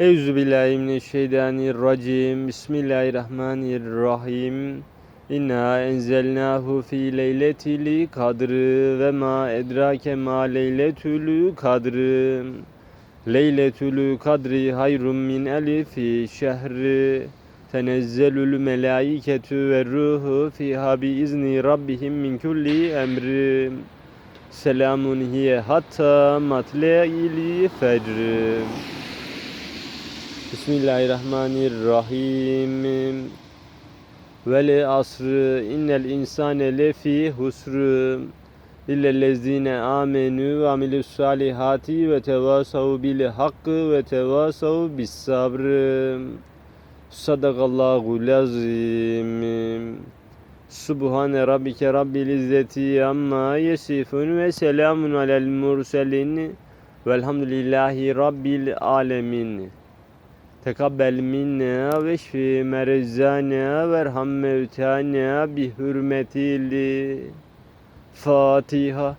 Euzu billahi mineşşeytanirracim. Bismillahirrahmanirrahim. İnna enzelnahu fi leyletil kadr ve ma edrake ma leyletül kadr. Leyletül kadri hayrun min elifi şehri. Tenezzelül melaiketü ve ruhu fiha bi izni rabbihim min kulli emri. Selamun hiye hatta matle'il fecr. Bismillahirrahmanirrahim. Ve le asrı innel insane lefi husr. İllellezine amenu ve amilus salihati ve tevasav bil hakkı ve tevasav bis sabr. Sadakallahu lazim. Subhane rabbike rabbil izzeti amma yesifun ve selamun alel murselin velhamdülillahi rabbil alemin. Tekabbel minna ve şfi merzana verham mevtana bi hürmetil Fatiha.